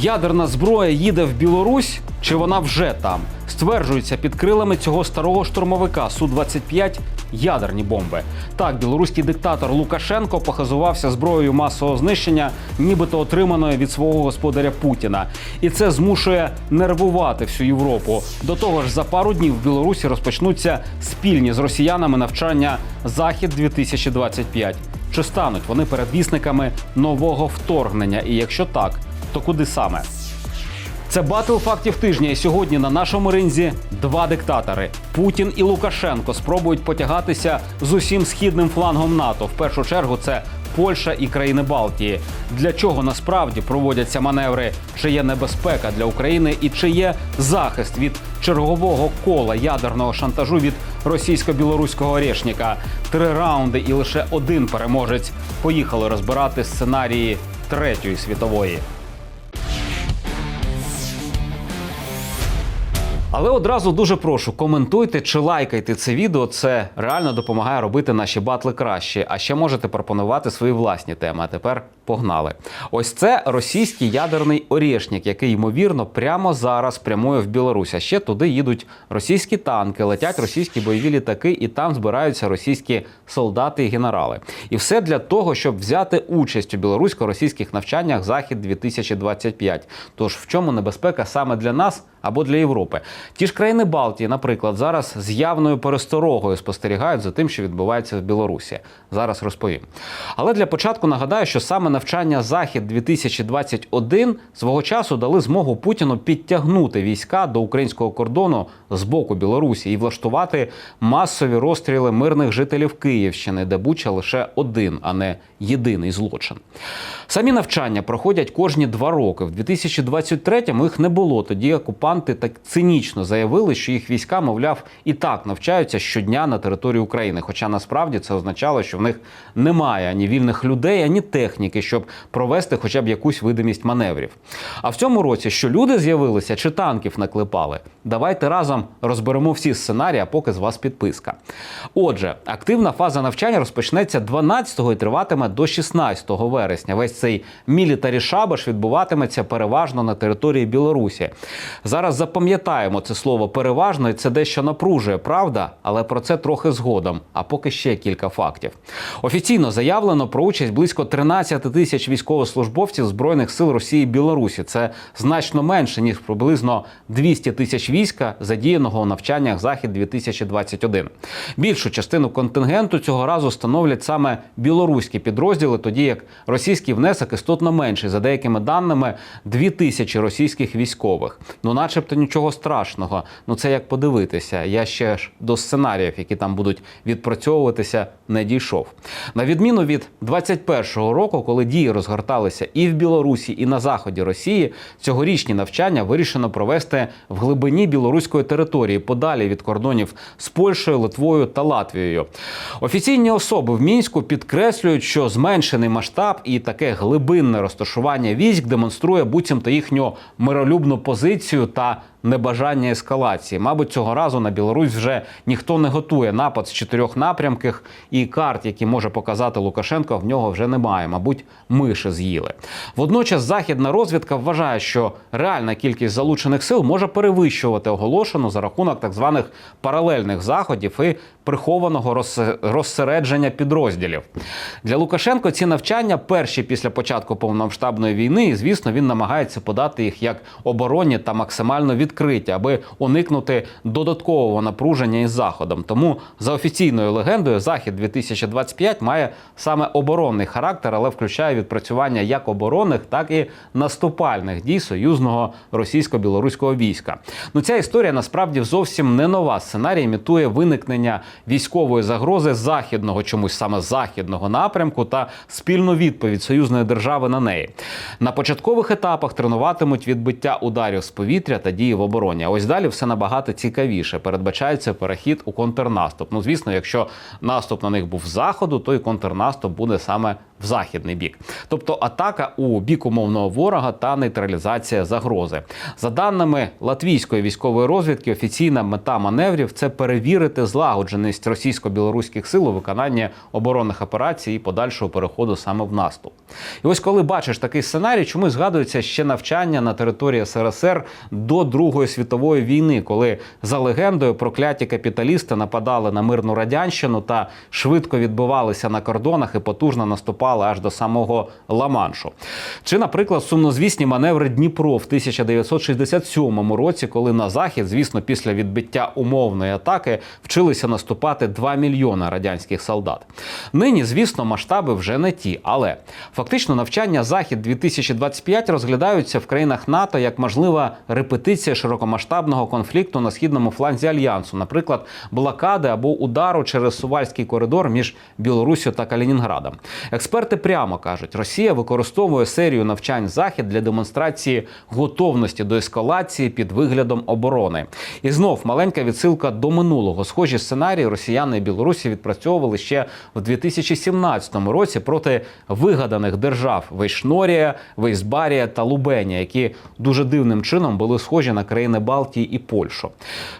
Ядерна зброя їде в Білорусь чи вона вже там? Стверджується, під крилами цього старого штурмовика Су-25 ядерні бомби. Так, білоруський диктатор Лукашенко похизувався зброєю масового знищення, нібито отриманою від свого господаря Путіна. І це змушує нервувати всю Європу. До того ж, за пару днів в Білорусі розпочнуться спільні з росіянами навчання Захід 2025 Чи стануть вони передвісниками нового вторгнення? І якщо так, то куди саме? Це батл фактів тижня. І сьогодні на нашому ринзі два диктатори Путін і Лукашенко спробують потягатися з усім східним флангом НАТО. В першу чергу це Польща і країни Балтії. Для чого насправді проводяться маневри? Чи є небезпека для України і чи є захист від чергового кола ядерного шантажу від російсько-білоруського орешника? Три раунди і лише один переможець. Поїхали розбирати сценарії третьої світової. Але одразу дуже прошу, коментуйте чи лайкайте це відео. Це реально допомагає робити наші батли краще. А ще можете пропонувати свої власні теми. А тепер погнали. Ось це російський ядерний орєшник, який ймовірно прямо зараз прямує в Білорусь. А ще туди їдуть російські танки, летять російські бойові літаки, і там збираються російські солдати і генерали. І все для того, щоб взяти участь у білорусько-російських навчаннях Захід 2025 Тож в чому небезпека саме для нас? Або для Європи. Ті ж країни Балтії, наприклад, зараз з явною пересторогою спостерігають за тим, що відбувається в Білорусі. Зараз розповім. Але для початку нагадаю, що саме навчання Захід 2021 свого часу дали змогу Путіну підтягнути війська до українського кордону з боку Білорусі і влаштувати масові розстріли мирних жителів Київщини, де Буча лише один, а не єдиний злочин. Самі навчання проходять кожні два роки. В 2023-му їх не було. Тоді окупанти так цинічно заявили, що їх війська, мовляв, і так навчаються щодня на території України. Хоча насправді це означало, що в них немає ані вільних людей, ані техніки, щоб провести хоча б якусь видимість маневрів. А в цьому році що люди з'явилися чи танків наклепали? Давайте разом розберемо всі сценарії, а поки з вас підписка. Отже, активна фаза навчання розпочнеться 12-го і триватиме до 16 вересня. Весь цей мілітарі шабаш відбуватиметься переважно на території Білорусі. Зараз запам'ятаємо це слово переважно, і це дещо напружує, правда, але про це трохи згодом. А поки ще кілька фактів. Офіційно заявлено про участь близько 13 тисяч військовослужбовців збройних сил Росії і Білорусі. Це значно менше ніж приблизно 200 тисяч війська, задіяного у навчаннях Захід 2021 Більшу частину контингенту цього разу становлять саме білоруські підрозділи, тоді як російський внесок істотно менший. За деякими даними, 2 тисячі російських військових. Ну, начебто, нічого страшного. Ну це як подивитися. Я ще ж до сценаріїв, які там будуть відпрацьовуватися, не дійшов. На відміну від 21-го року, коли дії розгорталися і в Білорусі, і на заході Росії, цьогорічні навчання вирішено провести в глибині білоруської території, подалі від кордонів з Польщею, Литвою та Латвією. Офіційні особи в мінську підкреслюють, що зменшений масштаб і таке глибинне розташування військ демонструє буцімто їхню миролюбну позицію та небажання ескалації. Мабуть, цього разу на Білорусь вже ніхто не готує напад з чотирьох напрямків, і карт, які може показати Лукашенко, в нього вже немає. Мабуть, миші з'їли. Водночас західна розвідка вважає, що реальна кількість залучених сил може перевищувати оголошену за рахунок так званих паралельних заходів і прихованого розсе- розсередження підрозділів. Для Лукашенко ці навчання перші після початку повномасштабної війни, і звісно, він намагається подати їх як оборонні та максимально відкриті, аби уникнути додаткового напруження із заходом. Тому за офіційною легендою, захід 2025 має саме оборонний характер, але включає відпрацювання як оборонних, так і наступальних дій союзного російсько-білоруського війська. Ну ця історія насправді зовсім не нова. Сценарій імітує виникнення військової загрози західного чомусь саме західного напрямку та спільну відповідь союзної держави на неї. На початкових етапах тренуватимуть відбиття ударів з повітря та дії в обороні. А ось далі все набагато цікавіше. Передбачається перехід у контрнаступ. Ну, звісно, якщо наступ на них був з заходу, то і контрнаступ буде саме в західний бік, тобто атака у бік умовного ворога та нейтралізація загрози. За даними латвійської військової розвідки, офіційна мета маневрів це перевірити злагодженість російсько-білоруських сил у виконанні оборонних операцій і подальшого переходу саме в наступ. І ось коли бачиш такий сценарій, чомусь згадується ще навчання на території СРСР до Другої світової війни, коли за легендою прокляті капіталісти нападали на мирну радянщину та швидко відбивалися на кордонах і потужно наступали аж до самого Ла-Маншу. Чи, наприклад, сумнозвісні маневри Дніпро в 1967 році, коли на захід, звісно, після відбиття умовної атаки вчилися наступати 2 мільйони радянських солдат. Нині, звісно, масштаби вже не ті, але фактично навчання захід 2025 розглядаються в країнах НАТО як можлива репетиція широкомасштабного конфлікту на східному фланзі альянсу, наприклад, блокади або удару через Сувальський коридор між Білоруссю та Калінінградом. Експерти прямо кажуть, Росія використовує серію навчань захід для демонстрації готовності до ескалації під виглядом оборони. І знов маленька відсилка до минулого. Схожі сценарії росіяни і білорусі відпрацьовували ще в 2017 році проти вигаданих держав Вейшнорія, Вейсбарія та Лубенія, які дуже дивним чином були схожі на країни Балтії і Польщу.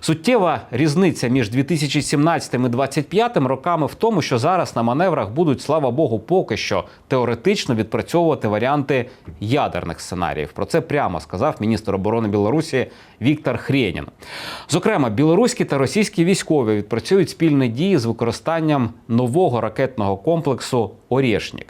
Суттєва різниця між 2017 і 2025 роками в тому, що зараз на маневрах будуть, слава Богу, поки що теоретично відпрацьовувати варіанти ядерних сценаріїв. Про це прямо сказав міністр оборони Білорусі Віктор Хрєнін. Зокрема, білоруські та російські військові відпрацюють спільні дії з використанням нового ракетного комплексу Орєшнік.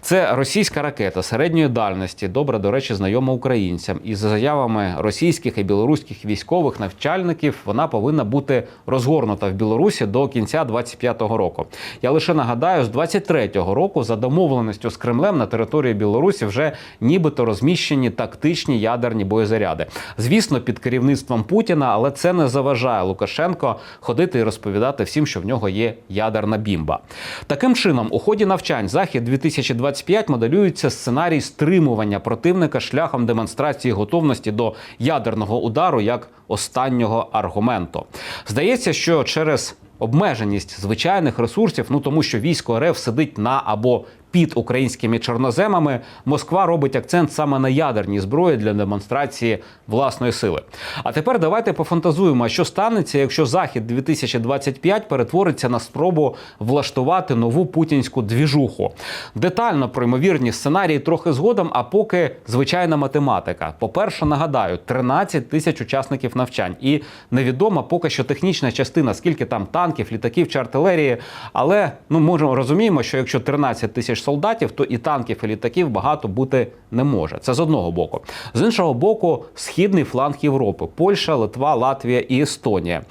Це російська ракета середньої дальності, добре, до речі, знайома українцям. І за заявами російських і білоруських військових навчальників вона повинна бути розгорнута в Білорусі до кінця 25-го року. Я лише нагадаю, з 23-го року за домовленістю з Кремлем на території Білорусі вже нібито розміщені тактичні ядерні боєзаряди. Звісно, під керівництвом Путіна, але це не заважає Лукашенко ходити і розповідати всім, що в нього є ядерна бімба. Таким чином, у ході навчань захід 2025 моделюється сценарій стримування противника шляхом демонстрації готовності до ядерного удару як останнього аргументу. Здається, що через обмеженість звичайних ресурсів, ну тому що військо РФ сидить на або під українськими чорноземами, Москва робить акцент саме на ядерній зброї для демонстрації власної сили. А тепер давайте пофантазуємо, що станеться, якщо захід 2025 перетвориться на спробу влаштувати нову путінську двіжуху. Детально про ймовірні сценарії трохи згодом. А поки звичайна математика. По перше, нагадаю, 13 тисяч учасників навчань, і невідома поки що технічна частина, скільки там танків, літаків чи артилерії. Але ну можемо розуміємо, що якщо 13 тисяч солдатів, то і танків, і літаків багато бути не може. Це з одного боку. З іншого боку, східний фланг Європи: Польща, Литва, Латвія і Естонія.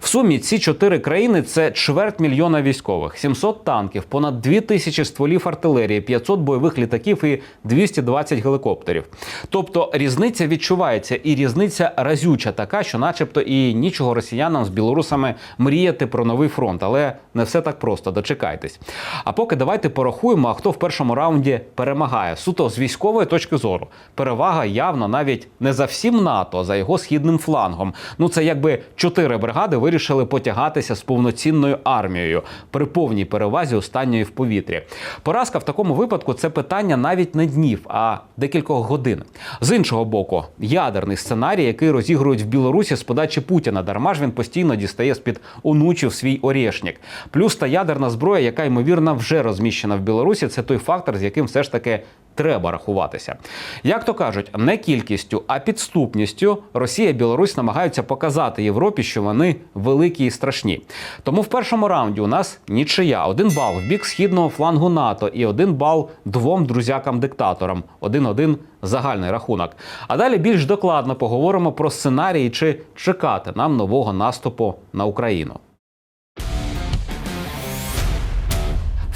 В сумі ці чотири країни це чверть мільйона військових, 700 танків, понад 2 тисячі стволів артилерії, 500 бойових літаків і 220 гелікоптерів. Тобто різниця відчувається, і різниця разюча така, що, начебто, і нічого росіянам з білорусами мріяти про новий фронт, але не все так просто. Дочекайтесь. А поки давайте порахуємо, хто в першому раунді перемагає суто з військової точки зору. Перевага явно навіть не за всім НАТО, а за його східним флангом. Ну це якби чотири бригади вирішили потягатися з повноцінною армією при повній перевазі останньої в повітрі. Поразка в такому випадку це питання навіть не днів, а декількох годин. З іншого боку, ядерний сценарій, який розігрують в Білорусі з подачі Путіна. Дарма ж він постійно дістає з під онучів свій орєшнік. Плюс та ядерна зброя, яка ймовірно вже розміщена в Білорусі, це той фактор, з яким все ж таки треба рахуватися. Як то кажуть, не кількістю, а підступністю Росія і Білорусь намагаються показати Європі, що вони великі і страшні. Тому в першому раунді у нас нічия. Один бал в бік східного флангу НАТО і один бал двом друзякам-диктаторам. Один-один загальний рахунок. А далі більш докладно поговоримо про сценарії, чи чекати нам нового наступу на Україну.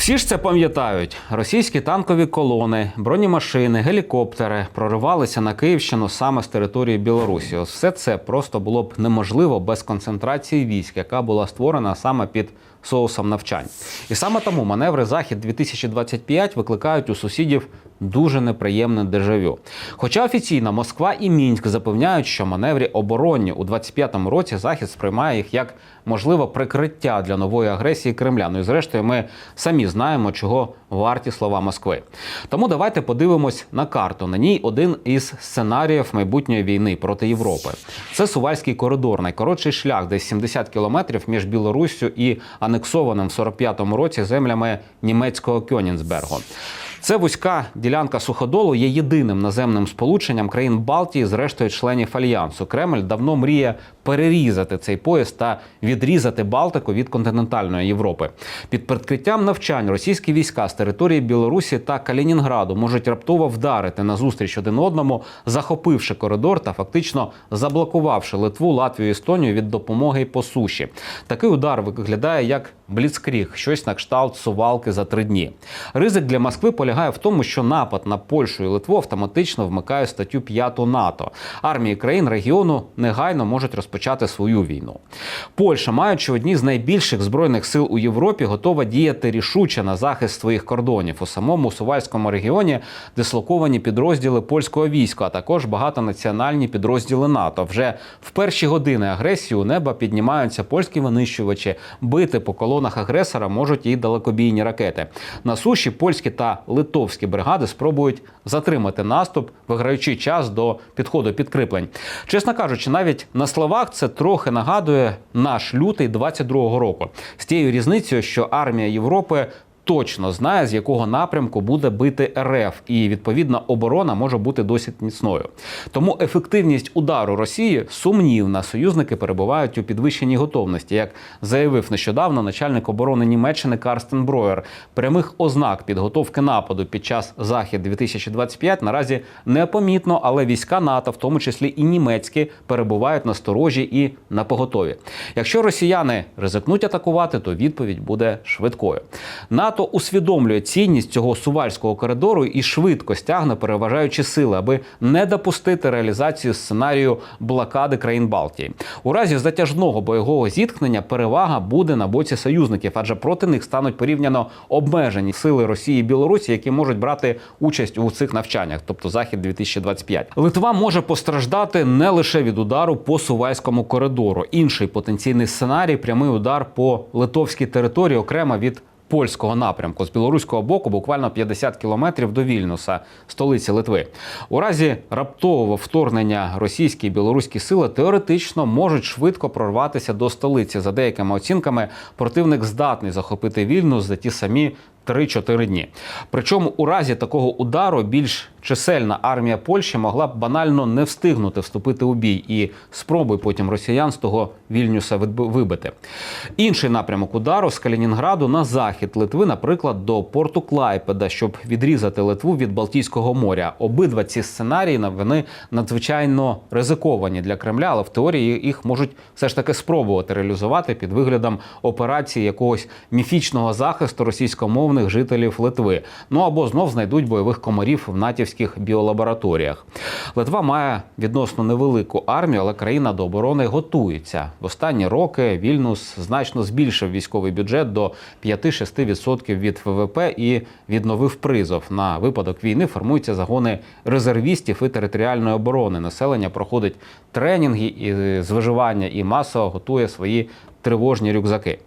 Всі ж це пам'ятають: російські танкові колони, бронемашини, гелікоптери проривалися на Київщину саме з території Білорусі. Ось все це просто було б неможливо без концентрації військ, яка була створена саме під соусом навчань. І саме тому маневри Захід 2025 викликають у сусідів дуже неприємне дежавю. Хоча офіційно Москва і Мінськ запевняють, що маневри оборонні у 25-му році Захід сприймає їх як можливо прикриття для нової агресії Кремля. Ну і зрештою, ми самі знаємо, чого варті слова Москви. Тому давайте подивимось на карту. На ній один із сценаріїв майбутньої війни проти Європи. Це Сувальський коридор, найкоротший шлях, десь 70 кілометрів між Білоруссю і анексованим в 45-му році землями німецького Кьонінсбергу. Це вузька ділянка суходолу є єдиним наземним сполученням країн Балтії з рештою членів альянсу. Кремль давно мріє перерізати цей пояс та відрізати Балтику від континентальної Європи. Під прикриттям навчань російські війська з території Білорусі та Калінінграду можуть раптово вдарити назустріч один одному, захопивши коридор та фактично заблокувавши Литву, Латвію Естонію від допомоги по суші. Такий удар виглядає як бліцкріг, щось на кшталт сувалки за три дні. Ризик для Москви полягає в тому, що напад на Польщу і Литву автоматично вмикає статтю 5 НАТО. Армії країн регіону негайно можуть розпочати свою війну. Польща, маючи одні з найбільших збройних сил у Європі, готова діяти рішуче на захист своїх кордонів. У самому Сувальському регіоні дислоковані підрозділи польського війська, а також багатонаціональні підрозділи НАТО. Вже в перші години агресії у неба піднімаються польські винищувачі. Бити по колонах агресора можуть і далекобійні ракети. На суші польські та литовські бригади спробують затримати наступ, виграючи час до підходу підкріплень. Чесно кажучи, навіть на словах це трохи нагадує наш лютий 22-го року з тією різницею, що армія Європи. Точно знає, з якого напрямку буде бити РФ, і відповідна оборона може бути досить міцною. Тому ефективність удару Росії сумнівна. Союзники перебувають у підвищеній готовності, як заявив нещодавно начальник оборони Німеччини Карстен Броєр. Прямих ознак підготовки нападу під час захід 2025 наразі непомітно, але війська НАТО, в тому числі і німецькі, перебувають на сторожі і на поготові. Якщо росіяни ризикнуть атакувати, то відповідь буде швидкою. НАТО усвідомлює цінність цього сувальського коридору і швидко стягне переважаючі сили, аби не допустити реалізацію сценарію блокади країн Балтії. У разі затяжного бойового зіткнення перевага буде на боці союзників, адже проти них стануть порівняно обмежені сили Росії і Білорусі, які можуть брати участь у цих навчаннях, тобто захід 2025. Литва може постраждати не лише від удару по сувальському коридору. Інший потенційний сценарій прямий удар по литовській території окремо від польського напрямку з білоруського боку, буквально 50 кілометрів до Вільнюса, столиці Литви. У разі раптового вторгнення російські і білоруські сили теоретично можуть швидко прорватися до столиці. За деякими оцінками, противник здатний захопити Вільнюс за ті самі 3-4 дні. Причому у разі такого удару більш чисельна армія Польщі могла б банально не встигнути вступити у бій і спроби потім росіян з того Вільнюса вибити. Інший напрямок удару з Калінінграду на захід Литви, наприклад, до порту Клайпеда, щоб відрізати Литву від Балтійського моря. Обидва ці сценарії на- вони надзвичайно ризиковані для Кремля, але в теорії їх можуть все ж таки спробувати реалізувати під виглядом операції якогось міфічного захисту російськомовних жителів Литви. Ну або знов знайдуть бойових комарів в натівських біолабораторіях. Литва має відносно невелику армію, але країна до оборони готується. В останні роки Вільнюс значно збільшив військовий бюджет до 5-6% від ВВП і відновив призов. На випадок війни формуються загони резервістів і територіальної оборони. Населення проходить тренінги і з виживання і масово готує свої тривожні рюкзаки.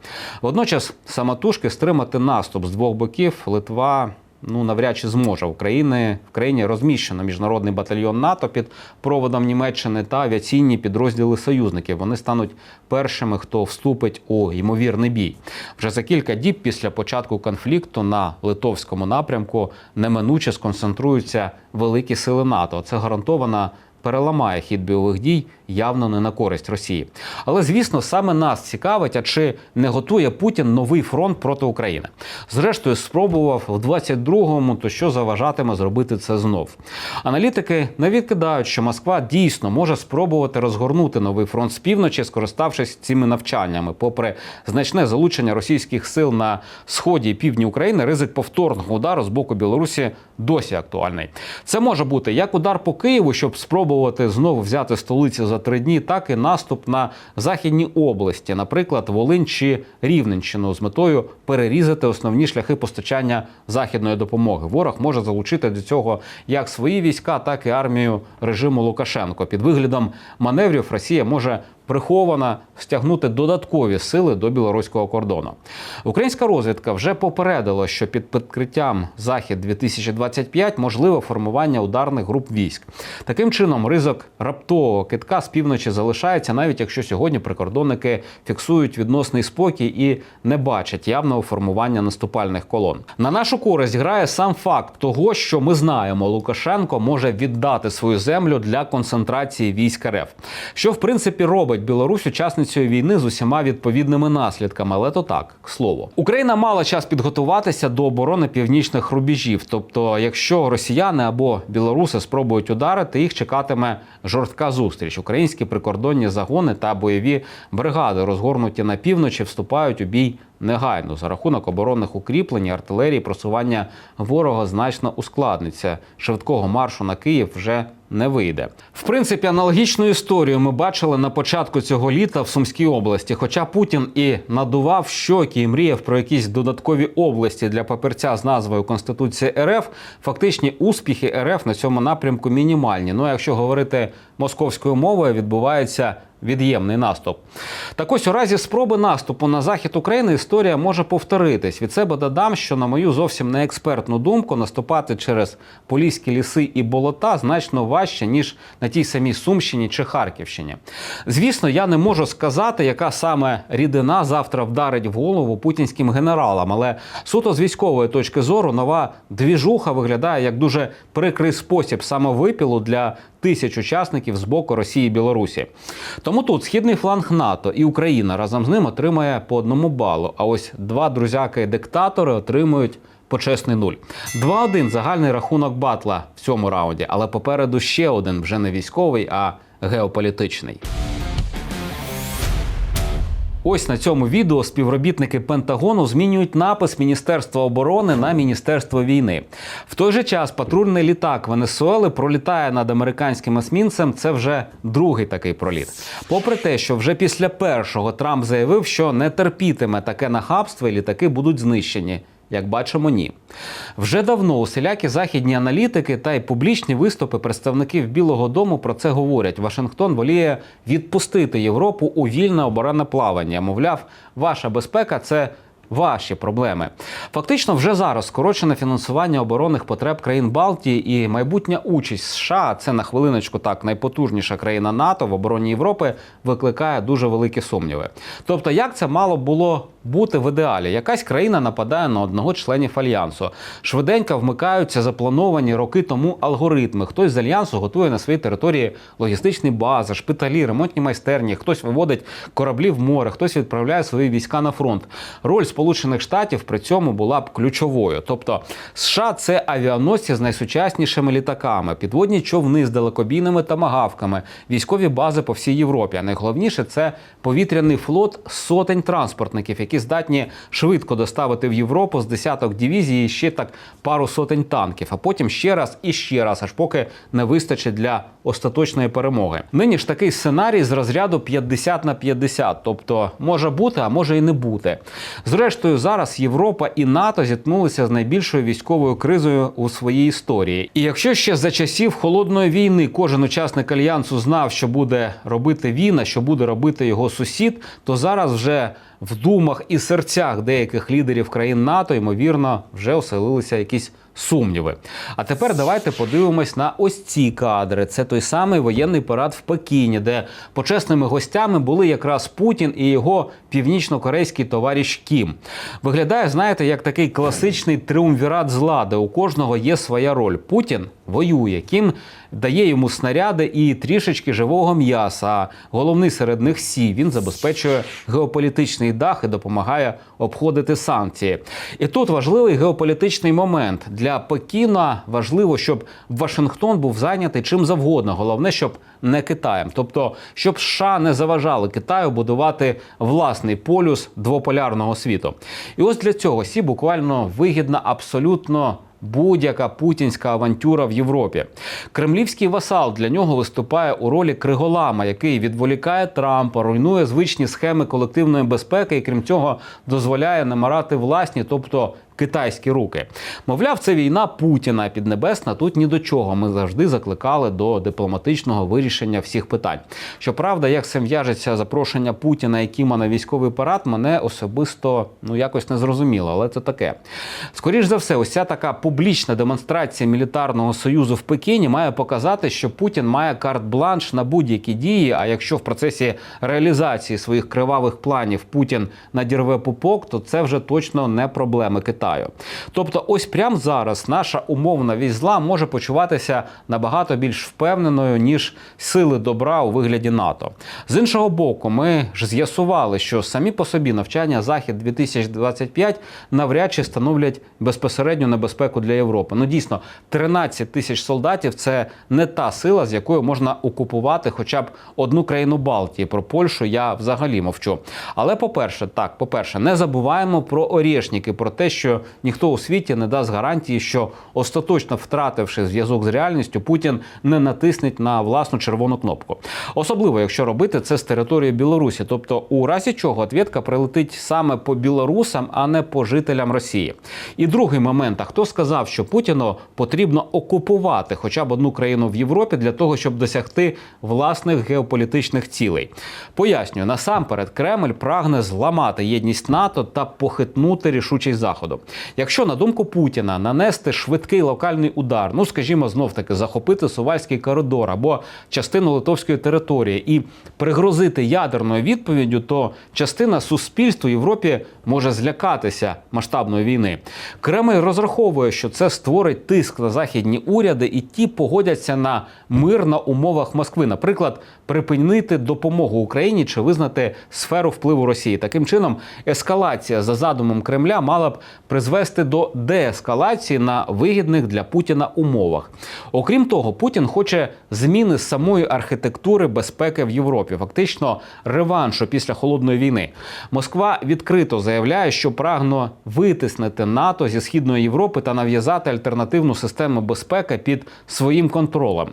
Водночас самотужки стримати наступ з двох боків Литва. Ну, навряд чи зможе в країни в країні розміщено міжнародний батальйон НАТО під проводом Німеччини та авіаційні підрозділи союзників. Вони стануть першими, хто вступить у ймовірний бій. Вже за кілька діб після початку конфлікту на литовському напрямку неминуче сконцентруються великі сили НАТО. Це гарантована переламає хід бойових дій явно не на користь Росії. Але звісно, саме нас цікавить, а чи не готує Путін новий фронт проти України. Зрештою, спробував в 22-му, то що заважатиме зробити це знов. Аналітики не відкидають, що Москва дійсно може спробувати розгорнути новий фронт з півночі, скориставшись цими навчаннями. Попри значне залучення російських сил на сході і півдні України, ризик повторного удару з боку Білорусі досі актуальний. Це може бути як удар по Києву, щоб спробувати спробувати знову взяти столицю за три дні, так і наступ на західні області, наприклад, Волинь чи Рівненщину, з метою перерізати основні шляхи постачання західної допомоги. Ворог може залучити до цього як свої війська, так і армію режиму Лукашенко. Під виглядом маневрів Росія може приховано стягнути додаткові сили до білоруського кордону. Українська розвідка вже попередила, що під підкриттям захід 2025 можливе формування ударних груп військ. Таким чином, ризик раптового китка з півночі залишається, навіть якщо сьогодні прикордонники фіксують відносний спокій і не бачать явного формування наступальних колон. На нашу користь грає сам факт того, що ми знаємо, Лукашенко може віддати свою землю для концентрації військ РФ, що в принципі робить Білорусь учасницею війни з усіма відповідними наслідками. Але то так, к слову, Україна мала час підготуватися до оборони північних рубежів. Тобто, якщо росіяни або білоруси спробують ударити, їх чекатиме жорстка зустріч. Українські прикордонні загони та бойові бригади, розгорнуті на півночі, вступають у бій негайно за рахунок оборонних укріплень, артилерії просування ворога значно ускладниться. Швидкого маршу на Київ вже не вийде. В принципі, аналогічну історію ми бачили на початку цього літа в Сумській області. Хоча Путін і надував щоки і мріяв про якісь додаткові області для папірця з назвою Конституція РФ, фактичні успіхи РФ на цьому напрямку мінімальні. Ну, а якщо говорити московською мовою, відбувається від'ємний наступ. Так ось у разі спроби наступу на захід України історія може повторитись. Від себе додам, що на мою зовсім не експертну думку наступати через поліські ліси і болота значно важче ніж на тій самій Сумщині чи Харківщині. Звісно, я не можу сказати, яка саме рідина завтра вдарить в голову путінським генералам, але суто з військової точки зору нова двіжуха виглядає як дуже прикрий спосіб самовипілу для тисяч учасників з боку Росії і Білорусі. Тому тут східний фланг НАТО і Україна разом з ним отримає по одному балу. А ось два друзяки-диктатори отримують. Почесний нуль. 2-1 загальний рахунок батла в цьому раунді, але попереду ще один вже не військовий, а геополітичний. Ось на цьому відео співробітники Пентагону змінюють напис Міністерства оборони на Міністерство війни. В той же час патрульний літак Венесуели пролітає над американським есмінцем. Це вже другий такий проліт. Попри те, що вже після першого Трамп заявив, що не терпітиме таке нахабство, і літаки будуть знищені. Як бачимо, ні. Вже давно усілякі західні аналітики та й публічні виступи представників Білого Дому про це говорять. Вашингтон воліє відпустити Європу у вільне оборонне плавання. Мовляв, ваша безпека це. Ваші проблеми фактично вже зараз скорочене фінансування оборонних потреб країн Балтії і майбутня участь США. Це на хвилиночку так найпотужніша країна НАТО в обороні Європи викликає дуже великі сумніви. Тобто, як це мало було бути в ідеалі? Якась країна нападає на одного членів альянсу. Швиденько вмикаються заплановані роки тому алгоритми. Хтось з альянсу готує на своїй території логістичні бази, шпиталі, ремонтні майстерні. Хтось виводить кораблі в море, хтось відправляє свої війська на фронт. Роль Сполучених Штатів при цьому була б ключовою. Тобто, США це авіаносці з найсучаснішими літаками, підводні човни з далекобійними тамагавками, військові бази по всій Європі. А найголовніше це повітряний флот сотень транспортників, які здатні швидко доставити в Європу з десяток дивізій і ще так пару сотень танків, а потім ще раз і ще раз, аж поки не вистачить для остаточної перемоги. Нині ж такий сценарій з розряду 50 на 50, тобто може бути, а може і не бути. Зрештою, зараз Європа і НАТО зіткнулися з найбільшою військовою кризою у своїй історії. І якщо ще за часів холодної війни кожен учасник альянсу знав, що буде робити він, а що буде робити його сусід, то зараз вже в думах і серцях деяких лідерів країн НАТО ймовірно вже оселилися якісь сумніви. А тепер давайте подивимось на ось ці кадри. Це той самий воєнний парад в Пекіні, де почесними гостями були якраз Путін і його північно-корейський товариш Кім. Виглядає, знаєте, як такий класичний триумвірат зла, де у кожного є своя роль. Путін воює, Кім дає йому снаряди і трішечки живого м'яса. А головний серед них сі. Він забезпечує геополітичний дах і допомагає обходити санкції. І тут важливий геополітичний момент для Пекіна. Важливо, щоб Вашингтон був зайнятий чим завгодно. Головне, щоб не Китаєм, тобто щоб США не заважали Китаю будувати власний полюс двополярного світу. І ось для цього Сі буквально вигідна абсолютно будь-яка путінська авантюра в Європі. Кремлівський васал для нього виступає у ролі Криголама, який відволікає Трампа, руйнує звичні схеми колективної безпеки і крім цього дозволяє намирати власні, тобто китайські руки. Мовляв, це війна Путіна піднебесна. Тут ні до чого. Ми завжди закликали до дипломатичного вирішення всіх питань. Щоправда, як це в'яжеться запрошення Путіна і Кіма на військовий парад, мене особисто ну якось не зрозуміло, але це таке. Скоріш за все, ось ця така публічна демонстрація мілітарного союзу в Пекіні має показати, що Путін має карт-бланш на будь-які дії. А якщо в процесі реалізації своїх кривавих планів Путін надірве пупок, то це вже точно не проблеми Китаю. Тобто, ось прямо зараз наша умовна вісь зла може почуватися набагато більш впевненою ніж сили добра у вигляді НАТО. З іншого боку, ми ж з'ясували, що самі по собі навчання Захід 2025 навряд чи становлять безпосередню небезпеку для Європи. Ну дійсно, 13 тисяч солдатів це не та сила, з якою можна окупувати хоча б одну країну Балтії. Про Польщу я взагалі мовчу. Але по-перше, так, по-перше, не забуваємо про орєшники, про те, що ніхто у світі не дасть гарантії, що остаточно втративши зв'язок з реальністю, Путін не натиснеть на власну червону кнопку. Особливо, якщо робити це з території Білорусі, тобто у разі чого ответка прилетить саме по білорусам, а не по жителям Росії. І другий момент: а хто сказав, що Путіну потрібно окупувати хоча б одну країну в Європі для того, щоб досягти власних геополітичних цілей? Пояснюю, насамперед Кремль прагне зламати єдність НАТО та похитнути рішучість заходу. Якщо на думку Путіна нанести швидкий локальний удар, ну скажімо, знов таки захопити Сувальський коридор або частину литовської території і пригрозити ядерною відповіддю, то частина суспільства Європі може злякатися масштабної війни. Кремль розраховує, що це створить тиск на західні уряди, і ті погодяться на мир на умовах Москви, наприклад, припинити допомогу Україні чи визнати сферу впливу Росії. Таким чином, ескалація за задумом Кремля мала б призвести до деескалації на вигідних для Путіна умовах. Окрім того, Путін хоче зміни самої архітектури безпеки в Європі, фактично реваншу після холодної війни. Москва відкрито заявляє, що прагне витиснити НАТО зі східної Європи та нав'язати альтернативну систему безпеки під своїм контролем.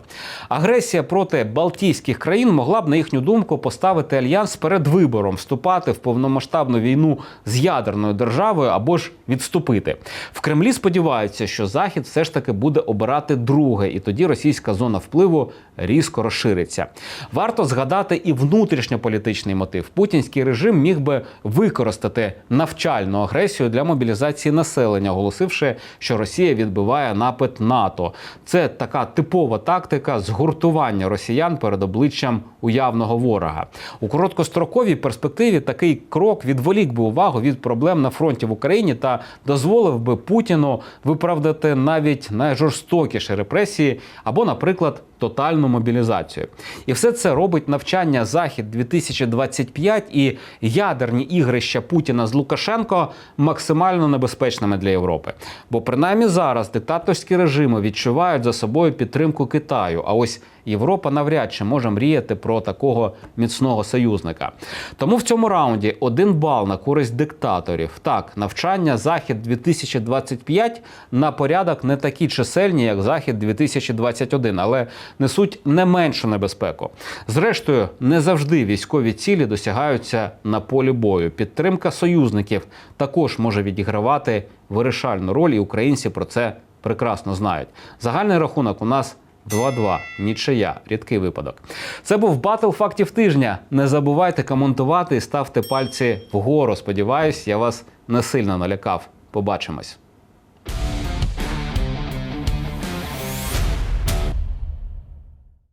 Агресія проти Балтійських країн могла б, на їхню думку, поставити альянс перед вибором вступати в повномасштабну війну з ядерною державою або ж відступити. В Кремлі сподіваються, що Захід все ж таки буде обирати друге, і тоді російська зона впливу різко розшириться. Варто згадати і внутрішньополітичний мотив. Путінський режим міг би використати навчальну агресію для мобілізації населення, оголосивши, що Росія відбиває напад НАТО. Це така типова тактика згуртування росіян перед обличчям уявного ворога. У короткостроковій перспективі такий крок відволік би увагу від проблем на фронті в Україні та дозволив би Путіну виправдати навіть найжорстокіші репресії або, наприклад, тотальну мобілізацію. І все це робить навчання Захід 2025 і ядерні ігрища Путіна з Лукашенко максимально небезпечними для Європи. Бо принаймні зараз диктаторські режими відчувають за собою підтримку Китаю. А ось Європа навряд чи може мріяти про такого міцного союзника. Тому в цьому раунді один бал на користь диктаторів. Так, навчання Захід 2025 на порядок не такі чисельні, як Захід 2021, але несуть не меншу небезпеку. Зрештою, не завжди військові цілі досягаються на полі бою. Підтримка союзників також може відігравати вирішальну роль, і українці про це прекрасно знають. Загальний рахунок у нас. 2-2. Нічия. Рідкий випадок. Це був батл фактів тижня. Не забувайте коментувати і ставте пальці вгору. Сподіваюсь, я вас не сильно налякав. Побачимось.